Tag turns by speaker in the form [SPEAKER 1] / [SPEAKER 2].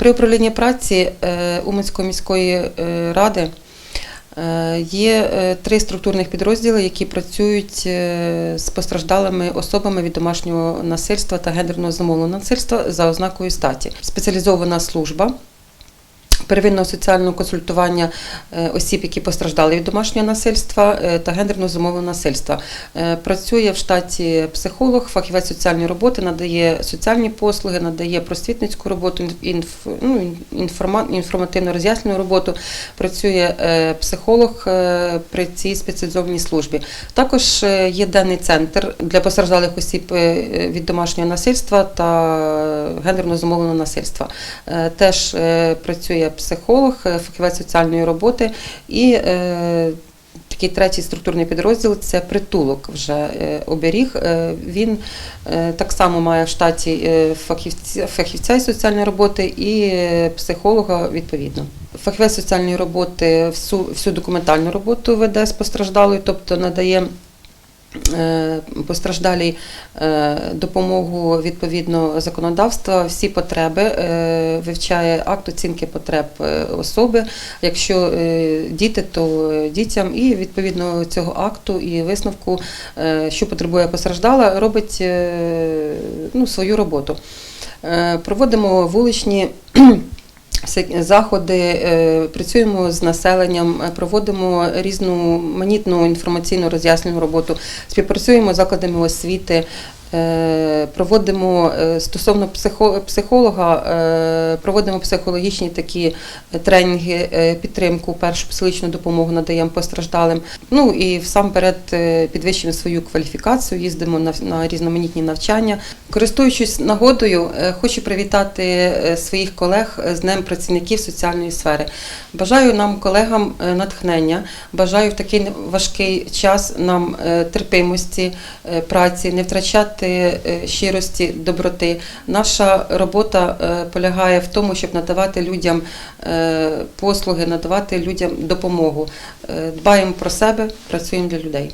[SPEAKER 1] При управлінні праці е, Уманської міської е, ради е, є три структурних підрозділи, які працюють з постраждалими особами від домашнього насильства та гендерного замовленого насильства за ознакою статі. Спеціалізована служба. Первинного соціального консультування е, осіб, які постраждали від домашнього насильства е, та гендерного зумовленого насильства. Е, Працює в штаті психолог, фахівець соціальної роботи, надає соціальні послуги, надає просвітницьку роботу, ну, інформативно роз'яснену роботу. Працює психолог при цій спеціалізованій службі. Також є денний центр для постраждалих осіб від домашнього насильства та гендерного зумовленого насильства. Теж працює психолог, е, фахівець соціальної роботи і е, такий третій структурний підрозділ це притулок вже е, оберіг. Він так само має в штаті фахівця, фахівця із соціальної роботи і психолога відповідно. Фахівець соціальної роботи всю, всю документальну роботу веде з постраждалою, тобто надає постраждалій е, допомогу відповідно законодавства, всі потреби, е, вивчає акт оцінки потреб е, особи. Якщо е, діти, то е, дітям, і відповідно цього акту і висновку, е, що потребує постраждала, робить е, ну, свою роботу. Е, Проводимо вуличні заходи, е, працюємо з населенням, проводимо різну манітну інформаційну роз'яснену роботу, співпрацюємо з закладами освіти. Е, Проводимо е, стосовно психолога, е, проводимо психологічні такі тренінги, підтримку, першу психологічну допомогу надаємо постраждалим. Ну і всамперед підвищуємо свою кваліфікацію, їздимо на, різноманітні навчання. Користуючись нагодою, хочу привітати своїх колег з Днем працівників соціальної сфери. Бажаю нам, колегам, натхнення, бажаю в такий важкий час нам терпимості, праці, не втрачати е, щирості, доброти. Наша робота е, полягає в тому, щоб надавати людям е, послуги, надавати людям допомогу. Дбаємо про себе, працюємо для людей.